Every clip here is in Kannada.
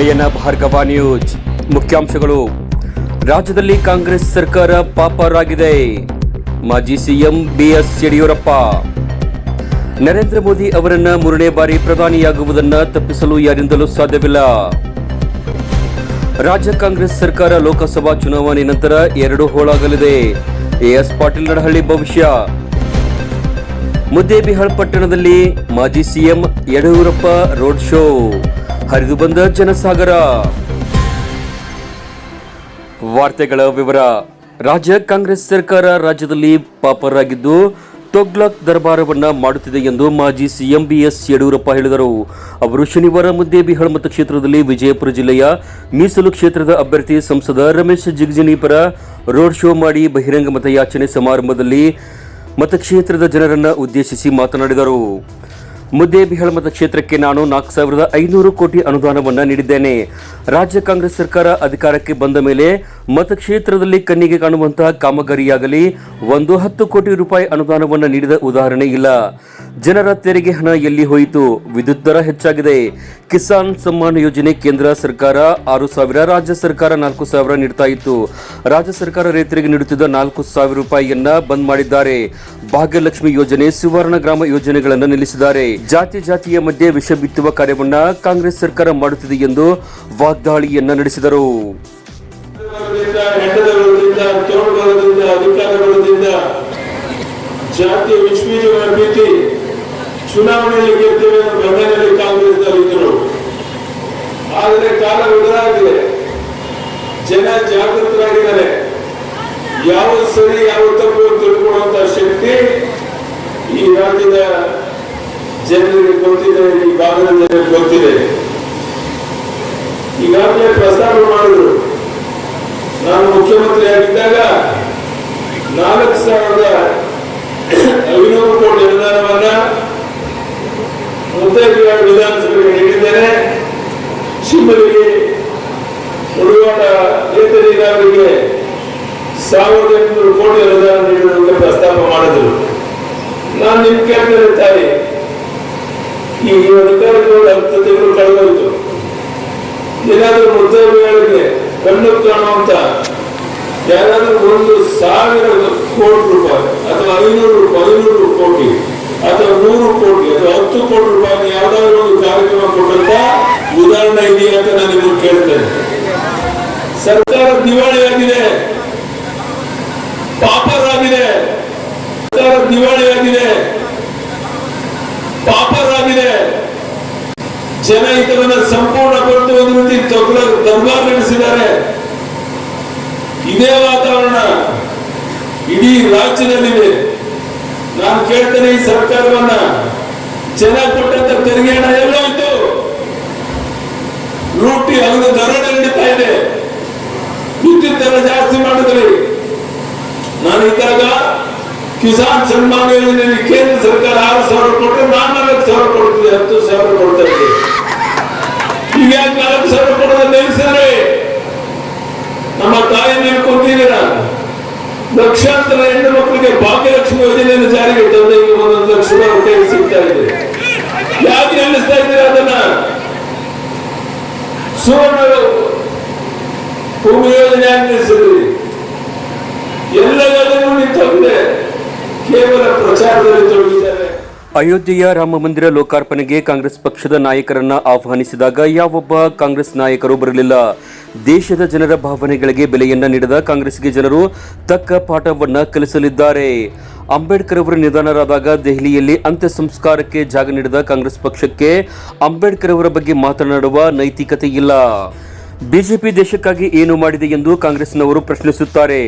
ನಯನ ಭಾರ್ಗವ ನ್ಯೂಸ್. ಮುಖ್ಯಾಂಶಗಳು. ರಾಜ್ಯದಲ್ಲಿ ಕಾಂಗ್ರೆಸ್ ಸರ್ಕಾರ ಪಾಪರಾಗಿದೆ. ಮಾಜಿ ಸಿಎಂ ಬಿಎಸ್ ಯಡಿಯೂರಪ್ಪ. ನರೇಂದ್ರ ಮೋದಿ ಅವರನ್ನ ಮೂರನೇ ಬಾರಿ ಪ್ರಧಾನಿಯಾಗುವುದನ್ನು ತಪ್ಪಿಸಲು ಯಾರಿಂದಲೂ ಸಾಧ್ಯವಿಲ್ಲ. ರಾಜ್ಯ ಕಾಂಗ್ರೆಸ್ ಸರ್ಕಾರ ಲೋಕಸಭಾ ಚುನಾವಣೆ ನಂತರ ಎರಡು ಹೋಳಾಗಲಿದೆ. ಎಎಸ್ ಪಾಟೀಲ್ ನಡಹಳ್ಳಿ ಭವಿಷ್ಯ. ಮುದ್ದೇಬಿಹಾಳ್ ಪಟ್ಟಣದಲ್ಲಿ ಮಾಜಿ ಸಿಎಂ ಯಡಿಯೂರಪ್ಪ ರೋಡ್ ಶೋ. ಹರಿದು ಬಂದ ಜನಸಾಗರ. ವಾರ್ತೆಗಳ ವಿವರ. ರಾಜ್ಯ ಕಾಂಗ್ರೆಸ್ ಸರ್ಕಾರ ರಾಜ್ಯದಲ್ಲಿ ಪಾಪರಾಗಿದ್ದು ತೊಗ್ಲಕ್ ದರ್ಬಾರವನ್ನ ಮಾಡುತ್ತಿದೆ ಎಂದು ಮಾಜಿ ಸಿಎಂ ಬಿಎಸ್ ಯಡಿಯೂರಪ್ಪ ಹೇಳಿದರು. ಅವರು ಶನಿವಾರ ಮುದ್ದೇಬಿಹಾಳ್ ಮತಕ್ಷೇತ್ರದಲ್ಲಿ ವಿಜಯಪುರ ಜಿಲ್ಲೆಯ ಮೀಸಲು ಕ್ಷೇತ್ರದ ಅಭ್ಯರ್ಥಿ ಸಂಸದ ರಮೇಶ್ ಜಿಗಜಿನಿ ಪರ ರೋಡ್ ಶೋ ಮಾಡಿ ಬಹಿರಂಗ ಮತಯಾಚನೆ ಸಮಾರಂಭದಲ್ಲಿ ಮತಕ್ಷೇತ್ರದ ಜನರನ್ನು ಉದ್ದೇಶಿಸಿ ಮಾತನಾಡಿದರು. ಮುದ್ದೇಬಿಹಾಳ್ ಮತಕ್ಷೇತ್ರಕ್ಕೆ ನಾನು ನಾಲ್ಕು ಸಾವಿರದ ಐನೂರು ಕೋಟಿ ಅನುದಾನವನ್ನು ನೀಡಿದ್ದೇನೆ. ರಾಜ್ಯ ಕಾಂಗ್ರೆಸ್ ಸರ್ಕಾರ ಅಧಿಕಾರಕ್ಕೆ ಬಂದ ಮೇಲೆ ಮತಕ್ಷೇತ್ರದಲ್ಲಿ ಕಣ್ಣಿಗೆ ಕಾಣುವಂತಹ ಕಾಮಗಾರಿಯಾಗಲಿ ಒಂದು ಹತ್ತು ಕೋಟಿ ರೂಪಾಯಿ ಅನುದಾನವನ್ನು ನೀಡಿದ ಉದಾಹರಣೆ ಇಲ್ಲ. ಜನರ ತೆರಿಗೆ ಹಣ ಎಲ್ಲಿ ಹೋಯಿತು? ವಿದ್ಯುತ್ ದರ ಹೆಚ್ಚಾಗಿದೆ. ಕಿಸಾನ್ ಸಮ್ಮಾನ್ ಯೋಜನೆ ಕೇಂದ್ರ ಸರ್ಕಾರ ಆರು ಸಾವಿರ ರಾಜ್ಯ ಸರ್ಕಾರ ನಾಲ್ಕು ಸಾವಿರ ನೀಡ್ತಾ ಇತ್ತು. ರಾಜ್ಯ ಸರ್ಕಾರ ರೈತರಿಗೆ ನೀಡುತ್ತಿದ್ದ ನಾಲ್ಕು ಸಾವಿರ ರೂಪಾಯಿಯನ್ನ ಬಂದ್ ಮಾಡಿದ್ದಾರೆ. ಭಾಗ್ಯಲಕ್ಷ್ಮಿ ಯೋಜನೆ ಸುವರ್ಣ ಗ್ರಾಮ ಯೋಜನೆಗಳನ್ನು ನಿಲ್ಲಿಸಿದ್ದಾರೆ. ಜಾತಿ ಜಾತಿಯ ಮಧ್ಯೆ ವಿಷ ಬಿತ್ತುವ ಕಾರ್ಯವನ್ನ ಕಾಂಗ್ರೆಸ್ ಸರ್ಕಾರ ಮಾಡುತ್ತಿದೆ ಎಂದು ವಾಗ್ದಾಳಿಯನ್ನ ನಡೆಸಿದರು. ಬಲದಿಂದ, ಚುನಾವಣೆಯಲ್ಲಿ ಗೆಲ್ತೇವೆ ಅನ್ನೋ ಭ್ರಮೆಯಲ್ಲಿ ಇದ್ರು ಆದರೆ ಕಾಲ ಬದಲಾಗಿದೆ ಜನ ಜಾಗೃತರಾಗಿದ್ದಾರೆ. ಯಾವ ಸರಿ ಯಾವ ತಪ್ಪು ತಿಳ್ಕೊಳ್ಳುವಂತ ಶಕ್ತಿ ಈ ರಾಜ್ಯದ ಜನರಿಗೆ ಗೊತ್ತಿದೆ ಈ ಭಾಗದ ಜನರಿಗೆ ಗೊತ್ತಿದೆ ಈಗಾಗಲೇ ಪ್ರಸ್ತಾಪ ಮಾಡಿದ್ರು. ನಾನು ಮುಖ್ಯಮಂತ್ರಿ ಆಗಿದ್ದಾಗ ನಾಲ್ಕು ಸಾವಿರದ ಐನೂರು ಕೋಟಿ ಅನುದಾನವನ್ನ ಮುದ್ದೈದುಗಳ ವಿಧಾನಸಭೆಗೆ ನೀಡಿದ್ದೇನೆ ಶಿವರಿಗೆ ಮುಳುವಾಡ ಏತ ನೀರಾವರಿಗೆ ಸಾವಿರದ ಕೋಟಿ ಅನುದಾನ ನೀಡುವಂತೆ ಪ್ರಸ್ತಾಪ ಮಾಡಿದ್ರು ನಾನು ನಿಮ್ ಕೇಳ್ತೇನೆ ತಾಯಿ ಈ ಅಧಿಕಾರಿಗಳು ಹತ್ತು ತಿಂಗಳು ಕಳೆದೋಯ್ತು ಏನಾದರೂ ಮುದ್ದೈದುಗಳಿಗೆ ಕಣ್ಣು ಕಾಣುವಂತ ಯಾರಾದ್ರೂ ಒಂದು ಸಾವಿರ ಕೋಟಿ ರೂಪಾಯಿ ಅಥವಾ ಐನೂರು ಐನೂರು ಕೋಟಿ ಅಥವಾ ನೂರು ಕೋಟಿ ಅಥವಾ ಹತ್ತು ಕೋಟಿ ರೂಪಾಯಿ ಯಾವ್ದಾದ್ರು ಒಂದು ಕಾರ್ಯಕ್ರಮ ಕೊಟ್ಟಂತ ಉದಾಹರಣೆ ಇದೆಯಾ ಅಂತ ನಾನು ನಿಮಗೆ ಕೇಳ್ತೇನೆ. ಸರ್ಕಾರ ದಿವಾಳಿಯಾಗಿದೆ ಪಾಪರಾಗಿದೆ. ಸರ್ಕಾರ ದಿವಾಳಿಯಾಗಿದೆ ಪಾಪರಾಗಿದೆ. ಜನ ಇದನ್ನ ಸಂಪೂರ್ಣ ಕೊಟ್ಟು ಒಂದು ರೀತಿ ತೊಗಲ ದರ್ಬಾರ್ ನಡೆಸಿದ್ದಾರೆ. ಇದೇ ವಾತಾವರಣ. ಇಡೀ ರಾಜ್ಯದಲ್ಲಿದೆ ನಾನು ಕೇಳ್ತೇನೆ ಈ ಸರ್ಕಾರವನ್ನ. ಚೆನ್ನಾಗಿ ಕೊಟ್ಟಂತ ತೆರಿಗೆ ಹಣ ಎಲ್ಲೋಯ್ತು ಲೂಟಿ ಅದನ್ನು ದರೋಡೆ ನಡೀತಾ ಇದೆ. ವಿದ್ಯುತ್ ದರ ಜಾಸ್ತಿ ಮಾಡಿದ್ರಿ. ನಾನು ಇದ್ದಾಗ ಕಿಸಾನ್ ಸನ್ಮಾನ್ ಯೋಜನೆಯಲ್ಲಿ ಕೇಂದ್ರ ಸರ್ಕಾರ ಆರು ಸಾವಿರ ಕೊಟ್ಟರೆ ನಾನು ನಾಲ್ಕು ಸಾವಿರ ಕೊಡ್ತಿದ್ದೆ ಹತ್ತು ಸಾವಿರ ಕೊಡ್ತಾ ಇದ್ದೆ ಈಗ ನಾಲ್ಕು ಸಾವಿರ ಕೊಡೋದು ನಿಲ್ಲಿಸಿದ್ರೆ ನಮ್ಮ ತಾಯಿ ನೀವು ಕೊಂದಿದ್ದೀರ ಲಕ್ಷಾಂತರ ಹೆಣ್ಣು ಮಕ್ಕಳಿಗೆ ಭಾಗ್ಯಲಕ್ಷ್ಮಿ ಯೋಜನೆಯನ್ನು ಜಾರಿಗೆ ತಂದೆ ಒಂದೊಂದು ಲಕ್ಷ ರೂಪಾಯಿ ಸಿಗ್ತಾ ಇದೆ. ಯಾಕೆ ನಿಲ್ಲಿಸ್ತಾ ಇದ್ದೀರಾ ಅದನ್ನ? ಸುವರ್ಣ ಭೂಮಿ ಯೋಜನೆ ಯಾಕೆ ನಿಲ್ಲಿಸಿದ್ರಿ ಎಲ್ಲದನ್ನು ನಿಂತೋಗಿದೆ. ಕೇವಲ ಪ್ರಚಾರದಲ್ಲಿ ತೊಡಗಿದ್ದಾರೆ. ಅಯೋಧ್ಯೆಯ ರಾಮ ಮಂದಿರ ಲೋಕಾರ್ಪಣೆಗೆ ಕಾಂಗ್ರೆಸ್ ಪಕ್ಷದ ನಾಯಕರನ್ನ ಆಹ್ವಾನಿಸಿದಾಗ ಯಾವೊಬ್ಬ ಕಾಂಗ್ರೆಸ್ ನಾಯಕರು ಬರಲಿಲ್ಲ. ದೇಶದ ಜನರ ಭಾವನೆಗಳಿಗೆ ಬೆಲೆಯನ್ನ ನೀಡದ ಕಾಂಗ್ರೆಸ್ಗೆ ಜನರು ತಕ್ಕ ಪಾಠವನ್ನ ಕಲಿಸಲಿದ್ದಾರೆ. ಅಂಬೇಡ್ಕರ್ ಅವರು ನಿಧನರಾದಾಗ ದೆಹಲಿಯಲ್ಲಿ ಅಂತ್ಯ ಸಂಸ್ಕಾರಕ್ಕೆ ಜಾಗ ನೀಡಿದ ಕಾಂಗ್ರೆಸ್ ಪಕ್ಷಕ್ಕೆ ಅಂಬೇಡ್ಕರ್ ಅವರ ಬಗ್ಗೆ ಮಾತನಾಡುವ ನೈತಿಕತೆ ಇಲ್ಲ. ಬಿಜೆಪಿ ದೇಶಕ್ಕಾಗಿ ಏನು ಮಾಡಿದೆ ಎಂದು ಕಾಂಗ್ರೆಸ್ನವರು ಪ್ರಶ್ನಿಸುತ್ತಾರೆ.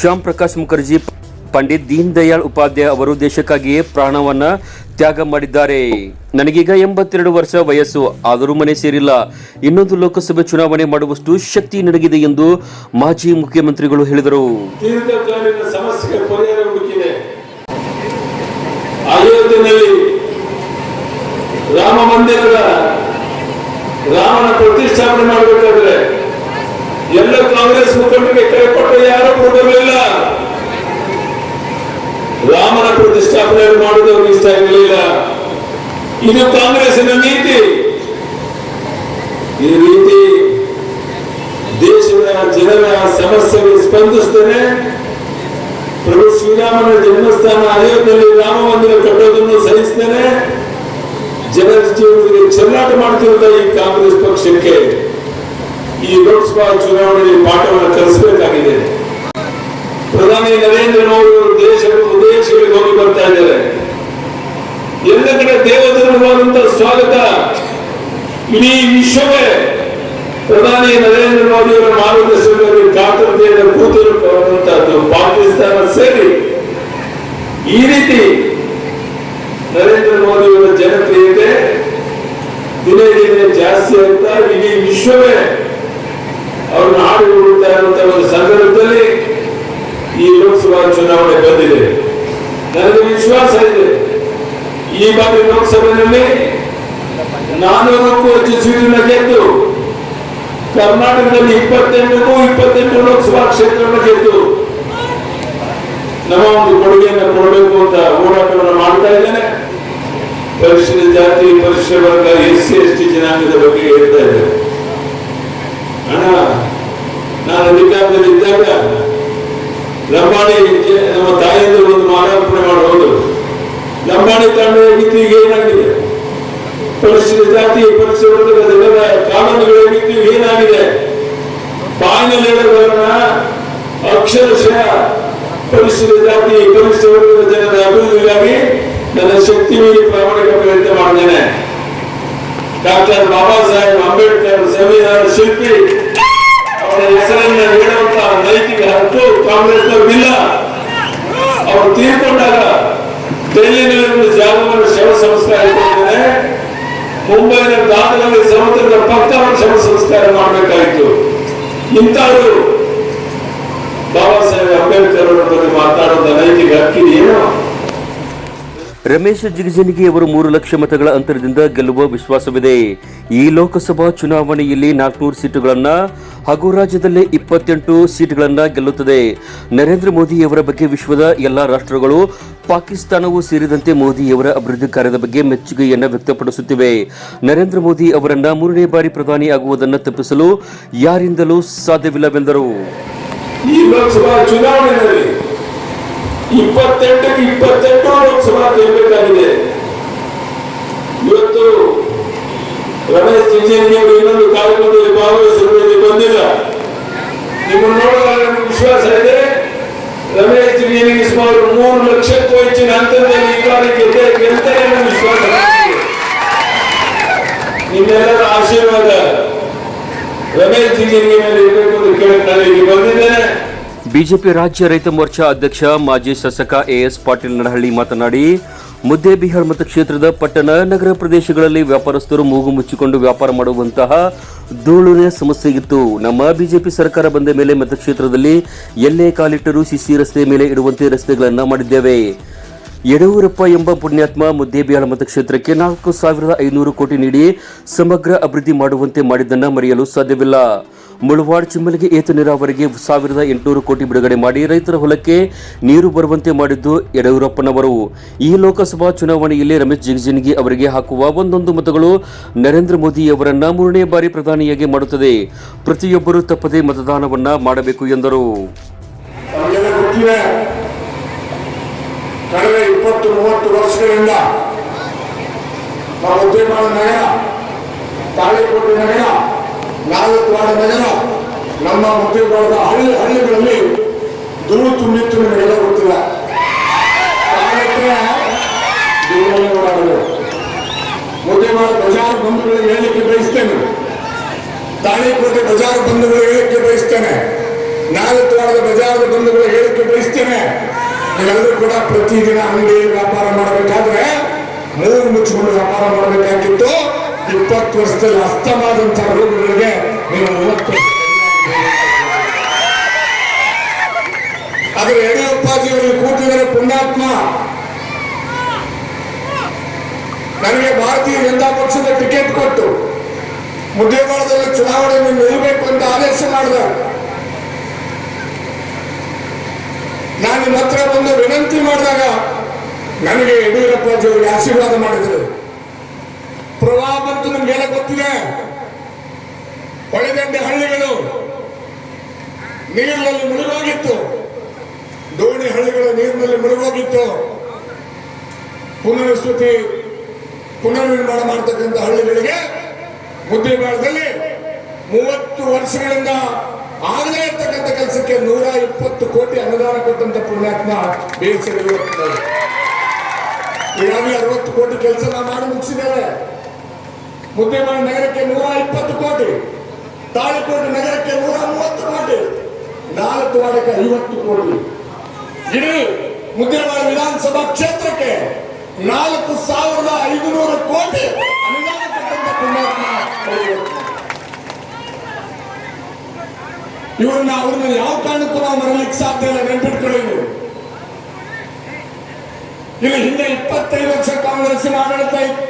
ಶ್ಯಾಮ್ ಪ್ರಕಾಶ್ ಮುಖರ್ಜಿ ಪಂಡಿತ್ ದೀನ್ ದಯಾಳ್ ಉಪಾಧ್ಯಾಯ ಅವರು ದೇಶಕ್ಕಾಗಿಯೇ ಪ್ರಾಣವನ್ನ ತ್ಯಾಗ ಮಾಡಿದ್ದಾರೆ. ನನಗೀಗ ಎಂಬತ್ತೆರಡು ವರ್ಷ ವಯಸ್ಸು, ಆದರೂ ಮನೆ ಸೇರಿಲ್ಲ. ಇನ್ನೊಂದು ಲೋಕಸಭೆ ಚುನಾವಣೆ ಮಾಡುವಷ್ಟು ಶಕ್ತಿ ನನಗಿದೆ ಎಂದು ಮಾಜಿ ಮುಖ್ಯಮಂತ್ರಿಗಳು ಹೇಳಿದರು. ರಾಮ ಮಂದಿರದ ರಾಮನ ಪ್ರತಿಷ್ಠಾಪನೆ ಮಾಡಬೇಕಾದ್ರೆ ಎಲ್ಲ ಕಾಂಗ್ರೆಸ್ ಮುಖಂಡರಿಗೆ ಕರೆ ಕೊಟ್ಟರೆ ಯಾರೂ ಬರಲಿಲ್ಲ ರಾಮನ ಪ್ರತಿಷ್ಠಾಪನೆ ಅವ್ರಿಗೆ ಇಷ್ಟ ಇರಲಿಲ್ಲ ಇದು ಕಾಂಗ್ರೆಸ್ಸಿನ ನೀತಿ. ಈ ರೀತಿ ದೇಶದ ಜನರ ಸಮಸ್ಯೆಗೆ ಸ್ಪಂದಿಸ್ತೇನೆ. ಪ್ರಭು ಶ್ರೀರಾಮನ ಜನ್ಮಸ್ಥಾನ ಅಯೋಧ್ಯೆಯಲ್ಲಿ ರಾಮ ಮಂದಿರ ಕಟ್ಟೋದನ್ನು ಸಹಿಸ್ತೇನೆ. ಜನರ ಜೀವನದಲ್ಲಿ ಚೆಲ್ಲಾಟ ಮಾಡುತ್ತಿರುವ ಈ ಕಾಂಗ್ರೆಸ್ ಪಕ್ಷಕ್ಕೆ. ಈ ಲೋಕಸಭಾ ಚುನಾವಣೆಯಲ್ಲಿ ಪಾಠವನ್ನು ಕಲಿಸಬೇಕಾಗಿದೆ. ಪ್ರಧಾನಿ ನರೇಂದ್ರ ಮೋದಿ ಅವರು ದೇಶದ ವಿದೇಶಗಳಿಗೆ ಹೋಗಿ ಬರ್ತಾ ಇದ್ದಾರೆ. ಎಲ್ಲ ಕಡೆ ದೇವಧರ್ಮವಾದಂತಹ ಸ್ವಾಗತ. ಇಡೀ ವಿಶ್ವವೇ ಪ್ರಧಾನಿ ನರೇಂದ್ರ ಮೋದಿ ಅವರ ಮಾರ್ಗದರ್ಶನದಲ್ಲಿ ಕಾತರತೆಯಿಂದ ಕೂತಿರುವಂತಹದ್ದು ಪಾಕಿಸ್ತಾನ ಸೇರಿ ಈ ರೀತಿ ನರೇಂದ್ರ ಮೋದಿ ಅವರ ಜನಪ್ರಿಯತೆ ದಿನೇ ದಿನೇ ಜಾಸ್ತಿ ಅಂತ ಇಡೀ ವಿಶ್ವವೇ ಅವ್ರನ್ನ ಆಡಿ ಹುಡುಕ್ತಾ ಇರುವಂತಹ ಒಂದು ಸಂದರ್ಭದಲ್ಲಿ ಈ ಲೋಕಸಭಾ ಚುನಾವಣೆ ಬಂದಿದೆ. ನನಗೆ ವಿಶ್ವಾಸ ಇದೆ. ಈ ಬಾರಿ ಲೋಕಸಭೆಯಲ್ಲಿ ನಾನೂರಕ್ಕೂ ಹೆಚ್ಚು ಸೀಟನ್ನು ಗೆದ್ದು. ಕರ್ನಾಟಕದಲ್ಲಿ ಇಪ್ಪತ್ತೆಂಟಕ್ಕೂ ಇಪ್ಪತ್ತೆಂಟು ಲೋಕಸಭಾ ಕ್ಷೇತ್ರವನ್ನು ಗೆದ್ದು. ನಮ್ಮ ಒಂದು ಕೊಡುಗೆಯನ್ನು ಕೊಡಬೇಕು ಅಂತ ಹೋರಾಟವನ್ನು ಮಾಡ್ತಾ ಇದ್ದೇನೆ. ಪರಿಶಿಷ್ಟ ಜಾತಿ ಪರಿಶಿಷ್ಟ ವರ್ಗ ಎಸ್ ಸಿ ಎಸ್ ಟಿ ಜನಾಂಗದ ಬಗ್ಗೆ ಹೇಳ್ತಾ ಇದ್ದೇನೆ. ಅಣ್ಣ, ನಾನು ಅಧಿಕಾರದಲ್ಲಿ ಇದ್ದಾಗ ಲಂಬಾಣಿ ನಮ್ಮ ತಾಯಿಯಿಂದ ಒಂದು ಮಾಲಾರ್ಪಣೆ ಮಾಡುವುದು ಲಂಬಾಣಿ ತಂಡ ಹೇಗಿತ್ತು ಈಗ ಏನಾಗಿದೆ? ಪರಿಶಿಷ್ಟ ಜಾತಿ, ಪರಿಶಿಷ್ಟ ವರ್ಗದ ಜನರ ಕಾನೂನುಗಳು ಈಗ ಏನಾಗಿದೆ? ಬಾಯಿನಲ್ಲಿ ಹೇಳೋದನ್ನ ಅಕ್ಷರಶಃ ಪರಿಶಿಷ್ಟ ಜಾತಿ, ಪರಿಶಿಷ್ಟ ವರ್ಗದ ಜನರ ಅಭಿವೃದ್ಧಿಗಾಗಿ ನನ್ನ ಶಕ್ತಿ ಮೀರಿ ಪ್ರಾಮಾಣಿಕ ಪ್ರಯತ್ನ ಮಾಡಿದ್ದೇನೆ. ಡಾಕ್ಟರ್ ಬಾಬಾ ಸಾಹೇಬ್ ಅಂಬೇಡ್ಕರ್ ಸಂವಿಧಾನ ಶಿಲ್ಪಿ ಅವರ ಹೆಸರನ್ನ ಹೇಳುವಂತ ನೈತಿಕ ಹಕ್ಕು ಕಾಂಗ್ರೆಸ್ನವ್ರಿಗಿಲ್ಲ ಅವರು ತೀರ್ಕೊಂಡಾಗ ಡೆಲ್ಲಿನಲ್ಲಿ ಒಂದು ಜಾಗವನ್ನು ಶವ ಸಂಸ್ಕಾರ ಕೊಟ್ಟಿದ್ದೇನೆ ಮುಂಬೈನ ದಾದರಲ್ಲಿ ಸಮುದ್ರದ ಪಕ್ಕವನ್ನು ಶವ ಸಂಸ್ಕಾರ ಮಾಡಬೇಕಾಯಿತು. ಇಂಥವರು ಬಾಬಾ ಸಾಹೇಬ್ ಅಂಬೇಡ್ಕರ್ ಅವರ ಬಗ್ಗೆ ಮಾತಾಡುವಂತ ನೈತಿಕ ಹಕ್ಕಿದೆಯೇನೋ? ರಮೇಶ್ ಜಿಗಜಿಣಗಿ ಅವರು ಮೂರು ಲಕ್ಷ ಮತಗಳ ಅಂತರದಿಂದ ಗೆಲ್ಲುವ ವಿಶ್ವಾಸವಿದೆ. ಈ ಲೋಕಸಭಾ ಚುನಾವಣೆಯಲ್ಲಿ ನಾಲ್ಕುನೂರು ಸೀಟುಗಳನ್ನು ಹಾಗೂ ರಾಜ್ಯದಲ್ಲಿ ಇಪ್ಪತ್ತೆಂಟು ಸೀಟುಗಳನ್ನ ಗೆಲ್ಲುತ್ತದೆ. ನರೇಂದ್ರ ಮೋದಿಯವರ ಬಗ್ಗೆ ವಿಶ್ವದ ಎಲ್ಲಾ ರಾಷ್ಟ್ರಗಳು ಪಾಕಿಸ್ತಾನವೂ ಸೇರಿದಂತೆ ಮೋದಿಯವರ ಅಭಿವೃದ್ಧಿ ಕಾರ್ಯದ ಬಗ್ಗೆ ಮೆಚ್ಚುಗೆಯನ್ನು ವ್ಯಕ್ತಪಡಿಸುತ್ತಿವೆ. ನರೇಂದ್ರ ಮೋದಿ ಅವರನ್ನು ಮೂರನೇ ಬಾರಿ ಪ್ರಧಾನಿ ಆಗುವುದನ್ನು ತಪ್ಪಿಸಲು ಯಾರಿಂದಲೂ ಸಾಧ್ಯವಿಲ್ಲವೆಂದರು. ಈ ಲೋಕಸಭಾ ಚುನಾವಣೆಯಲ್ಲಿ ಇಪ್ಪತ್ತೆಂಟಕ್ಕೆ ಇಪ್ಪತ್ತೆಂಟು ಲೋಕಸಭಾ ಗೆಲ್ಲಬೇಕಾಗಿದೆ ಇವತ್ತು ರಮೇಶ್ ಜಿಂಜಿನಿಗೆ ಅವರು ಇನ್ನೊಂದು ಕಾರ್ಯಕ್ರಮದಲ್ಲಿ ಭಾಗವಹಿಸುವುದರಲ್ಲಿ ಬಂದಿಲ್ಲ. ನಿಮ್ಮನ್ನು ನೋಡಿದಾಗ ನನಗೆ ವಿಶ್ವಾಸ ಇದೆ. ರಮೇಶ್ ಜಿಂಜಿನಿಗೆ ಸುಮಾರು ಮೂರು ಲಕ್ಷಕ್ಕೂ ಹೆಚ್ಚಿನ ಹಂತದಲ್ಲಿ ಈ ಬಾರಿ ಗೆದ್ದೆ ಗೆಲ್ತಾರೆ ವಿಶ್ವಾಸ. ನಿಮ್ಮೆಲ್ಲರ ಆಶೀರ್ವಾದ ರಮೇಶ್ ಜಿಂಜಿನಿಗೆ ಮೇಲೆ ಇರಬೇಕು ಅಂತ ಕೇಳಕ್ಕೆ ನಾನು ಇಲ್ಲಿ ಬಂದಿದ್ದೇನೆ ಬಿಜೆಪಿ ರಾಜ್ಯ ರೈತ ಮೋರ್ಚಾ ಅಧ್ಯಕ್ಷ ಮಾಜಿ ಶಾಸಕ ಎಎಸ್ ಪಾಟೀಲ್ ನಡಹಳ್ಳಿ ಮಾತನಾಡಿ ಮುದ್ದೇಬಿಹಾಳ್ ಮತಕ್ಷೇತ್ರದ ಪಟ್ಟಣ, ನಗರ ಪ್ರದೇಶಗಳಲ್ಲಿ ವ್ಯಾಪಾರಸ್ಥರು ಮೂಗು ಮುಚ್ಚಿಕೊಂಡು ವ್ಯಾಪಾರ ಮಾಡುವಂತಹ ಧೂಳಿನ ಸಮಸ್ಯೆ ಇತ್ತು ನಮ್ಮ ಬಿಜೆಪಿ ಸರ್ಕಾರ ಬಂದ ಮೇಲೆ ಮತಕ್ಷೇತ್ರದಲ್ಲಿ ಎಲ್ಲೇ ಕಾಲಿಟ್ಟರೂ ಸಿಸಿ ರಸ್ತೆ ಮೇಲೆ ಇಡುವಂತೆ ರಸ್ತೆಗಳನ್ನು ಮಾಡಿದ್ದೇವೆ. ಯಡಿಯೂರಪ್ಪ ಎಂಬ ಪುಣ್ಯಾತ್ಮ ಮುದ್ದೇಬಿಹಾಳ ಮತಕ್ಷೇತ್ರಕ್ಕೆ ನಾಲ್ಕು ಸಾವಿರದ ಐನೂರು ಕೋಟಿ ನೀಡಿ ಸಮಗ್ರ ಅಭಿವೃದ್ಧಿ ಮಾಡುವಂತೆ ಮಾಡಿದ್ದನ್ನು ಮರೆಯಲು ಸಾಧ್ಯವಿಲ್ಲ. ಮುಳವಾಡ್ ಚಿಮ್ಮಲಿಗೆ ಏತ ನೀರಾವರಿಗೆ ಸಾವಿರದ ಎಂಟುನೂರು ಕೋಟಿ ಬಿಡುಗಡೆ ಮಾಡಿ ರೈತರ ಹೊಲಕ್ಕೆ ನೀರು ಬರುವಂತೆ ಮಾಡಿದ್ದು ಯಡಿಯೂರಪ್ಪನವರು. ಈ ಲೋಕಸಭಾ ಚುನಾವಣೆಯಲ್ಲಿ ರಮೇಶ್ ಜಿಗಜಿಣಗಿ ಅವರಿಗೆ ಹಾಕುವ ಒಂದೊಂದು ಮತಗಳು ನರೇಂದ್ರ ಮೋದಿ ಅವರನ್ನ ಮೂರನೇ ಬಾರಿ ಪ್ರಧಾನಿಯಾಗಿ ಮಾಡುತ್ತದೆ. ಪ್ರತಿಯೊಬ್ಬರೂ ತಪ್ಪದೇ ಮತದಾನವನ್ನ ಮಾಡಬೇಕು ಎಂದರು. ಕಳೆದ ಇಪ್ಪತ್ತು ಮೂವತ್ತು ವರ್ಷಗಳಿಂದ ನಮ್ಮ ತಾಳಿಕೋಟೆ ನಾಲ್ಕವಾಡ ನಗರ ನಮ್ಮ ಮುಖ್ಯವಾದ ಹಳ್ಳಿ ಹಳ್ಳಿಗಳಲ್ಲಿ ಧೂಳು ತುಂಬಿತ್ತು ನಿಮಗೆಲ್ಲ ಗೊತ್ತಿಲ್ಲ. ನೋಡಬಹುದು ಬಜಾರ್ ಬಂಧುಗಳಿಗೆ ಹೇಳಲಿಕ್ಕೆ ಬಯಸ್ತೇನೆ. ತಾಳಿಕೋಟೆ ಬಜಾರ್ ಬಂಧುಗಳು ಹೇಳಿಕೆ ಬಯಸ್ತೇನೆ. ನಾಲ್ಕು ಬಜಾರ್ ಬಂಧುಗಳು ಹೇಳಿಕೆ ಬಯಸ್ತೇನೆ. ನೀವೆಲ್ಲರೂ ಕೂಡ ಪ್ರತಿದಿನ ಅಂಗಡಿ ವ್ಯಾಪಾರ ಮಾಡಬೇಕಾದ್ರೆ ಮೂರು ಮುಚ್ಚಿಕೊಂಡು ವ್ಯಾಪಾರ ಮಾಡಬೇಕಾಗಿತ್ತು. ಇಪ್ಪತ್ತು ವರ್ಷದಲ್ಲಿ ಅಸ್ತಮಾದಂತಹ ರೋಗಗಳಿಗೆ ನೀವು ಮೂವತ್ತು ಆದರೆ ಯಡಿಯೂರಪ್ಪಾಜಿಯವರು ಕೂತಿದರೆ ಪುಣ್ಯಾತ್ಮ. ನನಗೆ ಭಾರತೀಯ ಜನತಾ ಪಕ್ಷದ ಟಿಕೆಟ್ ಕೊಟ್ಟು ಮುದ್ದೇವಾಡದಲ್ಲಿ ಚುನಾವಣೆಯನ್ನು ನಿಲ್ಲಬೇಕು ಅಂತ ಆದೇಶ ಮಾಡಿದ. ನಾನು ನಿಮ್ಮ ಹತ್ರ ಬಂದು ವಿನಂತಿ ಮಾಡಿದಾಗ ನನಗೆ ಯಡಿಯೂರಪ್ಪಾಜಿ ಅವರಿಗೆ ಆಶೀರ್ವಾದ ಮಾಡಿದರು. ಪ್ರವಾಹ ಬಂತು ನಮ್ಗೆಲ್ಲ ಗೊತ್ತಿದೆ. ಹೊಳೆದಂಡೆ ಹಳ್ಳಿಗಳು ನೀರಿನಲ್ಲಿ ಮುಳುಗೋಗಿತ್ತು. ದೋಣಿ ಹಳ್ಳಿಗಳು ನೀರಿನಲ್ಲಿ ಮುಳುಗೋಗಿತ್ತು. ಪುನರ್ವಸತಿ ಪುನರ್ನಿರ್ಮಾಣ ಮಾಡತಕ್ಕಂಥ ಹಳ್ಳಿಗಳಿಗೆ ಮುದ್ದೇಬಾಳದಲ್ಲಿ ಮೂವತ್ತು ವರ್ಷಗಳಿಂದ ಆಗಲೇ ಇರ್ತಕ್ಕಂಥ ಕೆಲಸಕ್ಕೆ ನೂರ ಇಪ್ಪತ್ತು ಕೋಟಿ ಅನುದಾನ ಕೊಟ್ಟಂತ ಪುಣ್ಯಾತ್ಮ ಬೇಸಿಗೆ ಈಗಾಗಲೇ ಅರವತ್ತು ಕೋಟಿ ಕೆಲಸ ನಾವು ಮಾಡಿ ಮುಗಿಸಿದ್ದೇವೆ. ಮುದ್ದೇಮಾಳ ನಗರಕ್ಕೆ ನೂರ ಇಪ್ಪತ್ತು ಕೋಟಿ ತಾಳಿಕೋಟೆ ನಗರಕ್ಕೆ ನೂರ ಮೂವತ್ತು ಕೋಟಿ ನಾಲ್ಕು ವಾರಕ್ಕೆ ಐವತ್ತು ಕೋಟಿ ಇಡೀ ಮುದ್ದೇಮಾಳ ವಿಧಾನಸಭಾ ಕ್ಷೇತ್ರಕ್ಕೆ ನಾಲ್ಕು ಸಾವಿರದ ಐದುನೂರು ಕೋಟಿ ಅನುದಾನ ಕೊಟ್ಟಂತ ಪುಣ್ಯಾತ್ಮ ಇವ್ರನ್ನ ಅವ್ರನ್ನ ಯಾವ ಕಾರಣಕ್ಕೂ ನಾವು ಮರಲಿಕ್ಕೆ ಸಾಧ್ಯ ಇಲ್ಲ ನೆನ್ಪಿಟ್ಕೊಳ್ಳಿ ನೀವು ಇಲ್ಲಿ ಹಿಂದೆ ಇಪ್ಪತ್ತೈದು ವರ್ಷ ಕಾಂಗ್ರೆಸ್ಸಿನ ಆಡಳಿತ ಇತ್ತು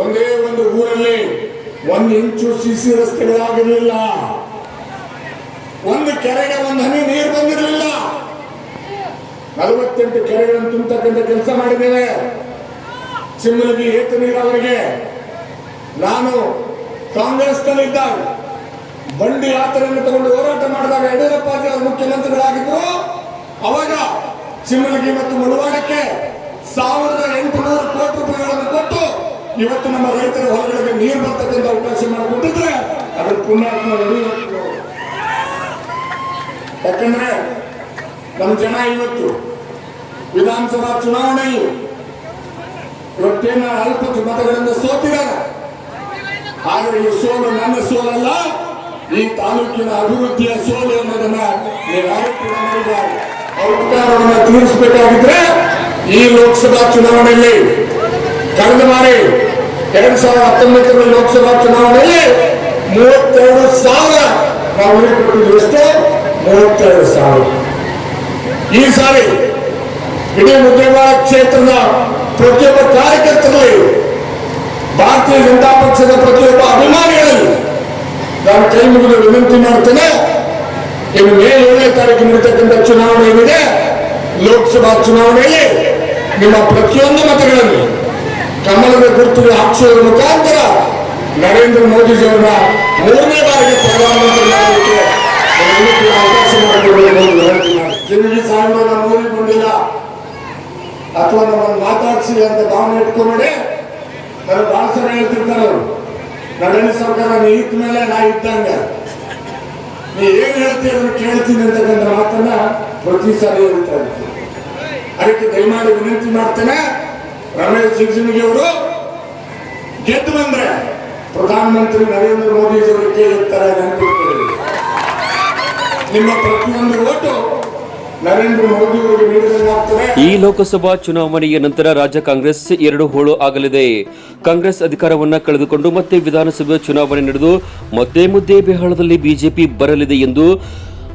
ಒಂದೇ ಒಂದು ಊರಲ್ಲಿ ಒಂದು ಇಂಚು ಸಿಸಿ ರಸ್ತೆಗಳಾಗಿರಲಿಲ್ಲ. ಒಂದು ಕೆರೆಗೆ ಒಂದು ಹನಿ ನೀರು ಬಂದಿರಲಿಲ್ಲ. ನಲವತ್ತೆಂಟು ಕೆರೆಗಳನ್ನು ತುಂಬತಕ್ಕಂಥ ಕೆಲಸ ಮಾಡಿದ್ದೇವೆ. ಸಿಮ್ಮಲಗಿ ಏತ ನೀರಾವರಿಗೆ ನಾನು ಕಾಂಗ್ರೆಸ್ನಲ್ಲಿದ್ದಾಗ ಬಂಡಿ ಯಾತ್ರೆಯನ್ನು ತಗೊಂಡು ಹೋರಾಟ ಮಾಡಿದಾಗ ಯಡಿಯೂರಪ್ಪಾಜಿ ಅವರು ಮುಖ್ಯಮಂತ್ರಿಗಳಾಗಿದ್ರು. ಅವಾಗ ಚಿಮ್ಮಲಗಿ ಮತ್ತು ಮುಳುವಾಡಕ್ಕೆ ಸಾವಿರದ ಎಂಟುನೂರು ಕೋಟಿ ರೂಪಾಯಿಗಳನ್ನು ಕೊಟ್ಟು ಇವತ್ತು ನಮ್ಮ ರೈತರ ಹೊಲಗಳಿಗೆ ನೀರು ಬರ್ತಕ್ಕಂಥ ಅವಕಾಶ ಮಾಡಿಕೊಟ್ಟಿದ್ರೆ ಅದ್ರ ಪುಣ್ಯಾತ್ಮ ಯಡಿಯೂರಪ್ಪ ಯಾಕಂದ್ರೆ ನಮ್ಮ ಜನ ಇವತ್ತು ವಿಧಾನಸಭಾ ಚುನಾವಣೆಯು ಇವತ್ತೇನ ಅಲ್ಪ ಮತಗಳಿಂದ ಸೋತಿದ್ದಾರೆ. ಆದರೆ ಈ ಸೋಲು ನನ್ನ ಸೋಲಲ್ಲ, ಈ ತಾಲೂಕಿನ ಅಭಿವೃದ್ಧಿಯ ಸೋಲು ಅನ್ನೋದನ್ನ ಉಪಕಾರವನ್ನ ತೀರಿಸಬೇಕಾಗಿದ್ರೆ ಈ ಲೋಕಸಭಾ ಚುನಾವಣೆಯಲ್ಲಿ ಕಳೆದ ಬಾರಿ ಎರಡ್ ಸಾವಿರದ ಹತ್ತೊಂಬತ್ತರ ಲೋಕಸಭಾ ಚುನಾವಣೆಯಲ್ಲಿ ಮೂವತ್ತೆರಡು ಸಾವಿರ ನಾವು ಎಷ್ಟು ಮೂವತ್ತೆರಡು ಸಾವಿರ. ಈ ಸಾರಿ ಇಡೀ ಮುದ್ದೇಮಾಳ ಕ್ಷೇತ್ರದ ಪ್ರತಿಯೊಬ್ಬ ಕಾರ್ಯಕರ್ತರಲ್ಲಿ ಭಾರತೀಯ ಜನತಾ ಪಕ್ಷದ ಪ್ರತಿಯೊಬ್ಬ ಅಭಿಮಾನಿಗಳಲ್ಲಿ ನಾನು ಕೈ ಮುಗಿದು ವಿನಂತಿ ಮಾಡ್ತೇನೆ, ಇನ್ನು ಮೇ ಏಳನೇ ತಾರೀಕು ನಡೀತಕ್ಕಂಥ ಚುನಾವಣೆ ಏನಿದೆ, ಲೋಕಸಭಾ ಚುನಾವಣೆಯಲ್ಲಿ ನಿಮ್ಮ ಪ್ರತಿಯೊಂದು ಮತಗಳನ್ನು ಕಮಲದ ಗುರುತಿಗೆ ಹಾಕಿಸೋದ್ರ ಮುಖಾಂತರ ನರೇಂದ್ರ ಮೋದಿಜಿಯವರ ಮೂರನೇ ಬಾರಿಗೆ ಪ್ರಧಾನಮಂತ್ರಿ ಮಾಡೋದಕ್ಕೆ ಅವಕಾಶ ಅಂತ ನಮ್ಮ ಊರಿಗೆ ಬಂದಿಲ್ಲ. ಅಥವಾ ನಮ್ಮನ್ನು ಮಾತಾಡಿಸಿ ಅಂತ ಭಾವನೆ ಇಟ್ಕೊಂಬೇಡಿ ನನ್ನ ಭಾಷಣ ಹೇಳ್ತಿರ್ತಾರೆ ನರೇಂದ್ರ ಸರ್ಕಾರ ನೀ ಇದ್ದ ಮೇಲೆ ನಾ ಇದ್ದಂಗ. ನೀ ಏನ್ ಹೇಳ್ತೀಯ ಅದನ್ನು ಕೇಳ್ತೀನಿ ಅಂತಕ್ಕಂಥ ಮಾತನ್ನ ಪ್ರತಿ ಸಾರಿ ಹೇಳ್ತಾ ಇರ್ತೀನಿ. ಅದಕ್ಕೆ ದಯಮಾಡಿ ವಿನಂತಿ ಮಾಡ್ತೇನೆ. ರಮೇಶ್ ಜಿಗಜಿಣಗಿ ಅವರು ಗೆದ್ದು ಬಂದ್ರೆ ಪ್ರಧಾನಮಂತ್ರಿ ನರೇಂದ್ರ ಮೋದಿ ಅವರು ಕೇಳುತ್ತಾರೆ ನೆನಪಿಟ್ಕೊಳ್ಳಿ ನಿಮ್ಮ ಪ್ರತಿಯೊಂದು ಓಟು ನರೇಂದ್ರ ಮೋದಿ ಅವರಿಗೆ ನೀಡಿದಂಗಾಗ್ತದೆ ಈ ಲೋಕಸಭಾ ಚುನಾವಣೆಯ ನಂತರ ರಾಜ್ಯ ಕಾಂಗ್ರೆಸ್ ಎರಡು ಹೋಳು ಆಗಲಿದೆ. ಕಾಂಗ್ರೆಸ್ ಅಧಿಕಾರವನ್ನ ಕಳೆದುಕೊಂಡು ಮತ್ತೆ ವಿಧಾನಸಭೆ ಚುನಾವಣೆ ನಡೆದು ಮತ್ತೆ ಮುದ್ದೆ ಬಿಹಾರದಲ್ಲಿ ಬಿಜೆಪಿ ಬರಲಿದೆ ಎಂದು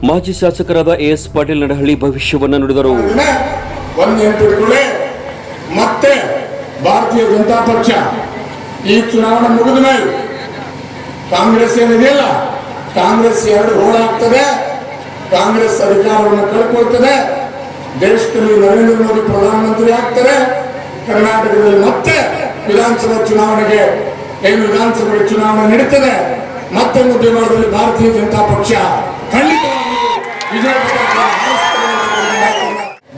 ಮಾಜಿ ಶಾಸಕರಾದ ಎಎಸ್ ಪಾಟೀಲ್ ನಡಹಳ್ಳಿ ಭವಿಷ್ಯವನ್ನ ನುಡಿದರು. ಮತ್ತೆ ಭಾರತೀಯ ಜನತಾ ಪಕ್ಷ ಈ ಚುನಾವಣೆ ಮುಗಿದ ಮೇಲೆ ಕಾಂಗ್ರೆಸ್ ಏನಿದೆಯಲ್ಲ, ಕಾಂಗ್ರೆಸ್ ಎರಡು ಹೋಳಾಗ್ತದೆ ಕಾಂಗ್ರೆಸ್ ಅಧಿಕಾರವನ್ನು ಕಳ್ಕೊಳ್ತದೆ, ದೇಶದಲ್ಲಿ ನರೇಂದ್ರ ಮೋದಿ ಪ್ರಧಾನಮಂತ್ರಿ ಆಗ್ತಾರೆ, ಕರ್ನಾಟಕದಲ್ಲಿ ಮತ್ತೆ ವಿಧಾನಸಭಾ ಚುನಾವಣೆಗೆ, ಏನು ವಿಧಾನಸಭೆ ಚುನಾವಣೆ ನಡೀತದೆ, ಮತ್ತೆ ಮುದ್ದಿಮಾರದಲ್ಲಿ ಭಾರತೀಯ ಜನತಾ ಪಕ್ಷ ಖಂಡಿತವಾಗಿ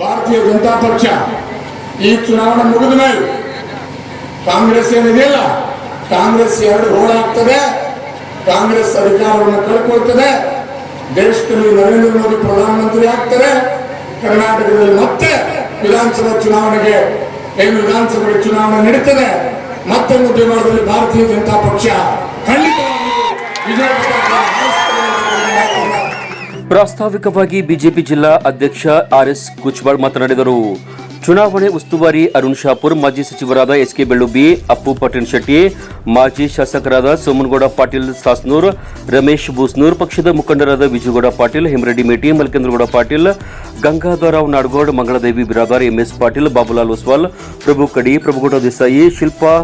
ಭಾರತೀಯ ಜನತಾ ಪಕ್ಷ ಈ ಚುನಾವಣೆ ಮುಗಿದ ಮೇಲೆ ಕಾಂಗ್ರೆಸ್ ಏನಿದೆಯಲ್ಲ, ಕಾಂಗ್ರೆಸ್ ಎರಡು ಹೋಳಾಗ್ತದೆ ಕಾಂಗ್ರೆಸ್ ಅಧಿಕಾರವನ್ನು ಕಳ್ಕೊಳ್ತದೆ, ದೇಶದಲ್ಲಿ ನರೇಂದ್ರ ಮೋದಿ ಪ್ರಧಾನಮಂತ್ರಿ ಆಗ್ತಾರೆ, ಕರ್ನಾಟಕದಲ್ಲಿ ಮತ್ತೆ ವಿಧಾನಸಭಾ ಚುನಾವಣೆಗೆ ಏನು ವಿಧಾನಸಭೆ ಚುನಾವಣೆ ನಡೀತದೆ ಮತ್ತೆ ಮುದ್ದಿಮಾರದಲ್ಲಿ ಭಾರತೀಯ ಜನತಾ ಪಕ್ಷ ಪ್ರಾಸ್ತಾವಿಕವಾಗಿ ಬಿಜೆಪಿ ಜಿಲ್ಲಾ ಅಧ್ಯಕ್ಷ ಆರ್ ಎಸ್ ಕುಚ್ಬಾಳ್ ಮಾತನಾಡಿದರು. ಚುನಾವಣೆ ಉಸ್ತುವಾರಿ ಅರುಣ್ ಶಾಪುರ್, ಮಾಜಿ ಸಚಿವರಾದ ಎಸ್ ಕೆ ಬೆಳ್ಳುಬ್ಬಿ, ಅಪ್ಪು ಪಟೇಲ್ ಶೆಟ್ಟಿ, ಮಾಜಿ ಶಾಸಕರಾದ ಸೋಮನಗೌಡ ಪಾಟೀಲ್ ಸಾಸ್ನೂರ್, ರಮೇಶ್ ಬೂಸ್ನೂರ್ ಪಕ್ಷದ ಮುಖಂಡರಾದ ವಿಜಯಗೌಡ ಪಾಟೀಲ್, ಹೆಮರೆಡ್ಡಿ ಮೇಟಿ, ಮಲ್ಕೇಂದ್ರಗೌಡ ಪಾಟೀಲ್, ಗಂಗಾಧರರಾವ್ ನಾಡಗೌಡ್, ಮಂಗಳದೇವಿ ಬಿರಾದಾರ್, ಎಂಎಸ್ ಪಾಟೀಲ್, ಬಾಬುಲಾಲ್ ಒಸ್ವಾಲ್, ಪ್ರಭು ಕಡಿ, ಪ್ರಭುಗೌಡ ದೇಸಾಯಿ, ಶಿಲ್ಪಾ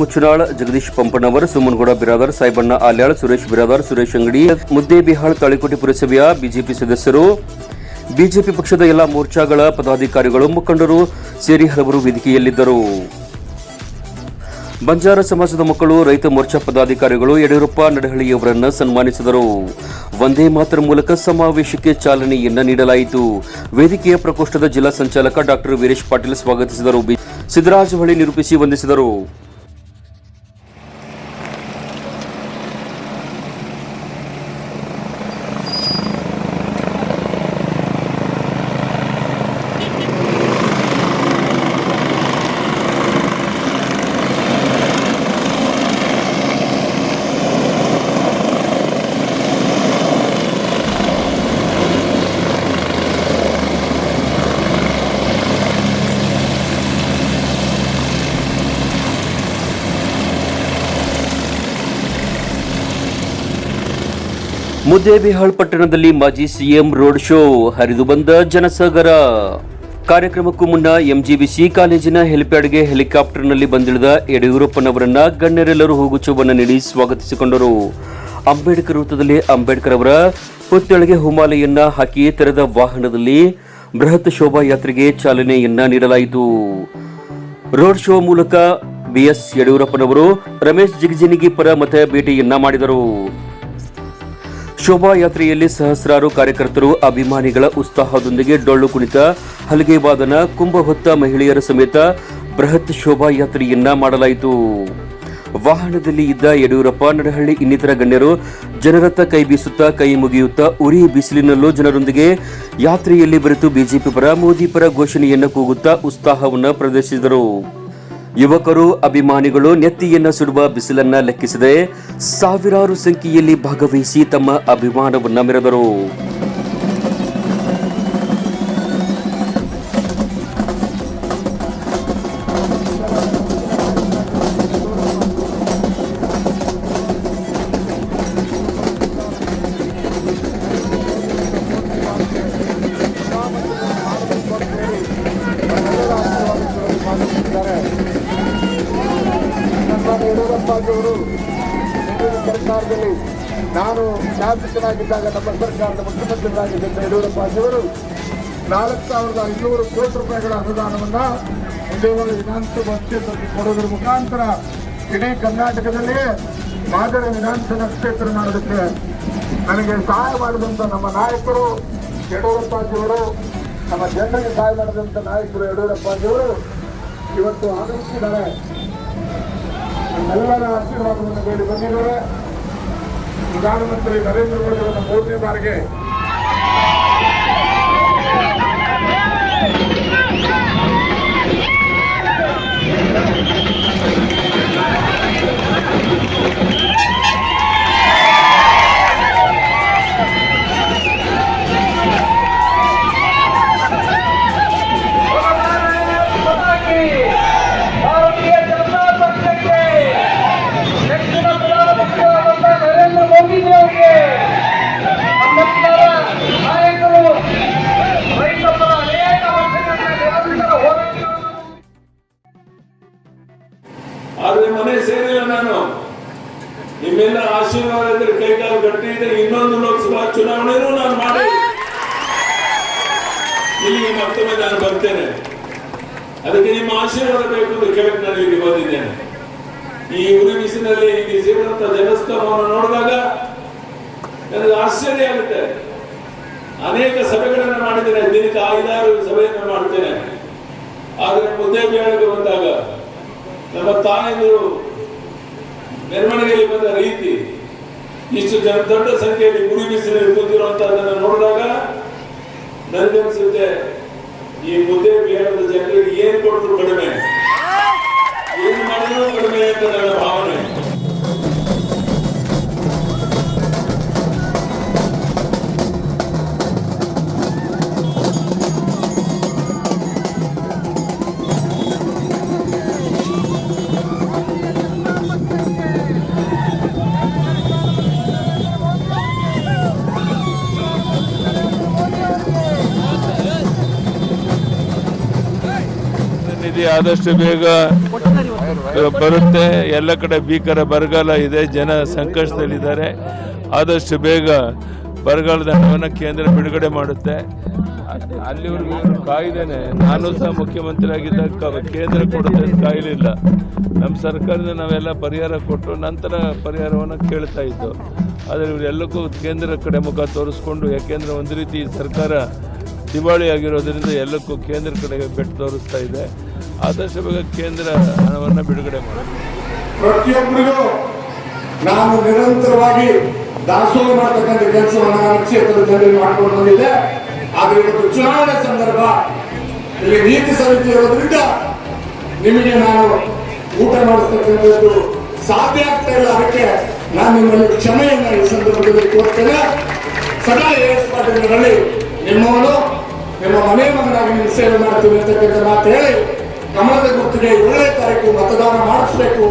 ಮುಚ್ಚುನಾಳ್ ಜಗದೀಶ್ ಪಂಪಣ್ಣವರ್ ಸುಮನ್ಗೌಡ ಬಿರಾದಾರ್, ಸಾಯಿಬಣ್ಣ ಆಲ್ಯಾಳ್, ಸುರೇಶ್ ಬಿರಾದಾರ್, ಸುರೇಶ್ ಅಂಗಡಿ, ಮುದ್ದೇಬಿಹಾಳ್ ತಾಳಿಕೋಟೆ ಪುರಸಭೆಯ ಬಿಜೆಪಿ ಸದಸ್ಯರು ಬಿಜೆಪಿ ಪಕ್ಷದ ಎಲ್ಲ ಮೋರ್ಚಾಗಳ ಪದಾಧಿಕಾರಿಗಳು ಮುಖಂಡರು ಸೇರಿ ಹಲವರು ವೇದಿಕೆಯಲ್ಲಿದ್ದರು. ಬಂಜಾರ ಸಮಾಜದ ಮಕ್ಕಳು, ರೈತ ಮೋರ್ಚಾ ಪದಾಧಿಕಾರಿಗಳು ಯಡಿಯೂರಪ್ಪ ನಡಹಳ್ಳಿಯವರನ್ನು ಸನ್ಮಾನಿಸಿದರು. ವಂದೇ ಮಾತರ ಮೂಲಕ ಸಮಾವೇಶಕ್ಕೆ ಚಾಲನೆಯನ್ನು ನೀಡಲಾಯಿತು. ವೇದಿಕೆಯ ಪ್ರಕೋಷ್ಠದ ಜಿಲ್ಲಾ ಸಂಚಾಲಕ ಡಾಕ್ಟರ್ ವೀರೇಶ್ ಪಾಟೀಲ್ ಸ್ವಾಗತಿಸಿದರು. ಸಿದ್ದರಾಜ ಹೊಳಿ ನಿರೂಪಿಸಿ ವಂದಿಸಿದರು. ಮುದ್ದೇಬಿಹಾಳ್ ಪಟ್ಟಣದಲ್ಲಿ ಮಾಜಿ ಸಿಎಂ ರೋಡ್ ಶೋ ಹರಿದು ಬಂದ ಜನಸಾಗರ. ಕಾರ್ಯಕ್ರಮಕ್ಕೂ ಮುನ್ನ ಎಂಜಿಬಿಸಿ ಕಾಲೇಜಿನ ಹೆಲಿಪ್ಯಾಡ್ಗೆ ಹೆಲಿಕಾಪ್ಟರ್ನಲ್ಲಿ ಬಂದಿಳಿದ ಯಡಿಯೂರಪ್ಪನವರನ್ನ ಗಣ್ಯರೆಲ್ಲರೂ ಹೂಗುಚ್ಛವನ್ನು ನೀಡಿ ಸ್ವಾಗತಿಸಿಕೊಂಡರು. ಅಂಬೇಡ್ಕರ್ ವೃತ್ತದಲ್ಲಿ ಅಂಬೇಡ್ಕರ್ ಅವರ ಪುತ್ಥಳಿಗೆ ಹುಮಾಲೆಯನ್ನ ಹಾಕಿ ತೆರೆದ ವಾಹನದಲ್ಲಿ ಬೃಹತ್ ಶೋಭಾಯಾತ್ರೆಗೆ ಚಾಲನೆಯನ್ನ ನೀಡಲಾಯಿತು. ರೋಡ್ ಶೋ ಮೂಲಕ ಬಿಎಸ್ ಯಡಿಯೂರಪ್ಪನವರು ರಮೇಶ್ ಜಿಗಜಿನಿಗಿ ಪರ ಮತ ಭೇಟಿಯನ್ನ ಮಾಡಿದರು. ಶೋಭಾಯಾತ್ರೆಯಲ್ಲಿ ಸಹಸ್ರಾರು ಕಾರ್ಯಕರ್ತರು, ಅಭಿಮಾನಿಗಳ ಉತ್ಸಾಹದೊಂದಿಗೆ ಡೊಳ್ಳು ಕುಣಿತ ಹಲಗೆ ವಾದನ ಕುಂಭ ಹೊತ್ತ ಮಹಿಳೆಯರ ಸಮೇತ ಬೃಹತ್ ಶೋಭಾಯಾತ್ರೆಯನ್ನ ಮಾಡಲಾಯಿತು. ವಾಹನದಲ್ಲಿ ಇದ್ದ ಯಡಿಯೂರಪ್ಪ, ನಡಹಳ್ಳಿ ಇನ್ನಿತರ ಗಣ್ಯರು ಜನರತ್ತ ಕೈ ಬೀಸುತ್ತಾ ಕೈ ಮುಗಿಯುತ್ತಾ ಉರಿ ಬಿಸಿಲಿನಲ್ಲೂ ಜನರೊಂದಿಗೆ ಯಾತ್ರೆಯಲ್ಲಿ ಬರೆತು ಬಿಜೆಪಿ ಪರ, ಮೋದಿ ಪರ ಘೋಷಣೆಯನ್ನು ಕೂಗುತ್ತಾ ಉತ್ಸಾಹವನ್ನು ಪ್ರದರ್ಶಿಸಿದರು. ಯುವಕರು ಅಭಿಮಾನಿಗಳು ನೆತ್ತಿಯನ್ನ ಸುಡುವ ಬಿಸಿಲನ್ನ ಲೆಕ್ಕಿಸದೆ ಸಾವಿರಾರು ಸಂಖ್ಯೆಯಲ್ಲಿ ಭಾಗವಹಿಸಿ ತಮ್ಮ ಅಭಿಮಾನವನ್ನ ಮೆರೆದರು. ಶಾಸಕನಾಗಿದ್ದಾಗ ನಮ್ಮ ಸರ್ಕಾರದ ಮುಖ್ಯಮಂತ್ರಿಗಳಾಗಿದ್ದ ಯಡಿಯೂರಪ್ಪಾಜಿಯವರು ನಾಲ್ಕು ಸಾವಿರದ ಐನೂರು ಕೋಟಿ ರೂಪಾಯಿಗಳ ಅನುದಾನವನ್ನ ಮುದ್ದೇವಾಡ ವಿಧಾನಸಭಾ ಕ್ಷೇತ್ರಕ್ಕೆ ಕೊಡೋದ್ರ ಮುಖಾಂತರ ಇಡೀ ಕರ್ನಾಟಕದಲ್ಲಿಯೇ ಮಾದರಿ ವಿಧಾನಸಭಾ ಕ್ಷೇತ್ರ ಮಾಡೋದಕ್ಕೆ ನನಗೆ ಸಹಾಯ ಮಾಡಿದಂಥ ನಮ್ಮ ನಾಯಕರು ಯಡಿಯೂರಪ್ಪಾಜಿಯವರು ನಮ್ಮ ಜನರಿಗೆ ಸಹಾಯ ಮಾಡಿದಂಥ ನಾಯಕರು ಯಡಿಯೂರಪ್ಪಾಜಿಯವರು ಇವತ್ತು ಆಗಮಿಸಿದ್ದಾರೆ ನಮ್ಮೆಲ್ಲರ ಆಶೀರ್ವಾದವನ್ನು ಬೇಡಿ ಬಂದಿದ್ದಾರೆ. ಪ್ರಧಾನಮಂತ್ರಿ ನರೇಂದ್ರ ಮೋದಿ ಅವರ ಮೂರನೇ ಬಾರಿಗೆ ಭಾರತೀಯ ಆಶೀರ್ವಾದ ಬೇಕು ಅಂತ ಕೇಳಕ್ ನಾನು ಇಲ್ಲಿ ಬಂದಿದ್ದೇನೆ. ಈ ಬಿಸಿಲಲ್ಲಿ ಇಲ್ಲಿ ಸೇರಿದಂತ ದೇವಸ್ಥಾನವನ್ನು ನೋಡಿದಾಗ ನನಗೆ ಆಶ್ಚರ್ಯ ಆಗುತ್ತೆ. ಅನೇಕ ಸಭೆಗಳನ್ನು ಮಾಡಿದ್ದೇನೆ, ದಿನಕ್ಕೆ ಐದಾರು ಸಭೆಯನ್ನು ಮಾಡ್ತೇನೆ ಆದರೆ ಮುದ್ದೆ ಬೇಳಕ್ಕೆ ಬಂದಾಗ ನಮ್ಮ ತಾಯಂದಿರು ಮೆರವಣಿಗೆಯಲ್ಲಿ ಬಂದ ರೀತಿ ಇಷ್ಟು ಜನ ದೊಡ್ಡ ಸಂಖ್ಯೆಯಲ್ಲಿ ಗುರಿ ಬಿಸಿಲಲ್ಲಿ ಕೂತಿರುವಂತಹದನ್ನು ನೋಡಿದಾಗ ನನಗನ್ಸುತ್ತೆ ಈ ಮುದ್ದೆ ಬೇಡದ ಜನರಿಗೆ ಏನು ಕೊಟ್ಟರು ಕಡಿಮೆ? ಏನು ಮಾಡಿದ್ರು ಕಡಿಮೆ ಅಂತ ನನ್ನ ಭಾವನೆ. ನಿಧಿ ಆದಷ್ಟು ಬೇಗ ಬರುತ್ತೆ. ಎಲ್ಲ ಕಡೆ ಭೀಕರ ಬರಗಾಲ ಇದೆ, ಜನ ಸಂಕಷ್ಟದಲ್ಲಿದ್ದಾರೆ. ಆದಷ್ಟು ಬೇಗ ಬರಗಾಲದ ಹಣವನ್ನು ಕೇಂದ್ರ ಬಿಡುಗಡೆ ಮಾಡುತ್ತೆ. ಅಲ್ಲಿವರೆಗೂ ಕಾಯ್ದೇನೆ, ನಾನು ಸಹ ಮುಖ್ಯಮಂತ್ರಿ ಆಗಿದ್ದಾಗ ಕೇಂದ್ರ ಕೊಡುತ್ತೆ ಕಾಯಲಿಲ್ಲ. ನಮ್ಮ ಸರ್ಕಾರದಿಂದ ನಾವೆಲ್ಲ ಪರಿಹಾರ ಕೊಟ್ಟು ನಂತರ ಪರಿಹಾರವನ್ನು ಕೇಳ್ತಾ ಇದ್ದು, ಆದರೆ ಇವರೆಲ್ಲಕ್ಕೂ ಕೇಂದ್ರ ಕಡೆ ಮುಖ ತೋರಿಸ್ಕೊಂಡು, ಯಾಕೆಂದರೆ ಒಂದು ರೀತಿ ಸರ್ಕಾರ ದಿವಾಳಿ ಆಗಿರೋದ್ರಿಂದ ಎಲ್ಲಕ್ಕೂ ಕೇಂದ್ರ ಕಡೆಗೆ ಬೆಟ್ಟು ತೋರಿಸ್ತಾ ಇದೆ. ಆದಷ್ಟು ಬೇಗ ಕೇಂದ್ರ ಹಣವನ್ನು ಬಿಡುಗಡೆ ಮಾಡಿ ಪ್ರತಿಯೊಬ್ಬರಿಗೂ ನಾನು ನಿರಂತರವಾಗಿ ದಾಸೋಹ ಮಾಡತಕ್ಕಂಥ ಕೆಲಸವನ್ನು ನಾನು ಕ್ಷೇತ್ರದ ಜನರಿಗೆ ಮಾಡಿಕೊಂಡು ಬಂದಿದ್ದೆ. ಆದರೆ ಇವತ್ತು ಚುನಾವಣೆ ಸಂದರ್ಭ, ಇಲ್ಲಿ ನೀತಿ ಸಮಿತಿ ಇರೋದ್ರಿಂದ ನಿಮಗೆ ನಾನು ಊಟ ಮಾಡಿಸ್ತಕ್ಕಂಥದ್ದು ಸಾಧ್ಯ ಆಗ್ತಾ ಇಲ್ಲ. ಅದಕ್ಕೆ ನಾನು ನಿಮ್ಮಲ್ಲಿ ಕ್ಷಮೆಯನ್ನು ಈ ಸಂದರ್ಭದಲ್ಲಿ ಕೋರ್ತೇನೆ. ಸದಾ ಎಸ್ ಪಾಟೀಲ್ಗಳಲ್ಲಿ ನಿಮ್ಮವನು ನಿಮ್ಮ ಮನೆ ಮಗನಾಗಿ ನಿಮ್ಮ ಸೇವೆ ಮಾಡ್ತೀವಿ ಅಂತಕ್ಕಂಥ ಮಾತು ಹೇಳಿ ಕಮಲದ ಗುರ್ತಿಗೆ ಏಳನೇ ತಾರೀಕು ಮತದಾನ ಮಾಡಿಸ್ಬೇಕು.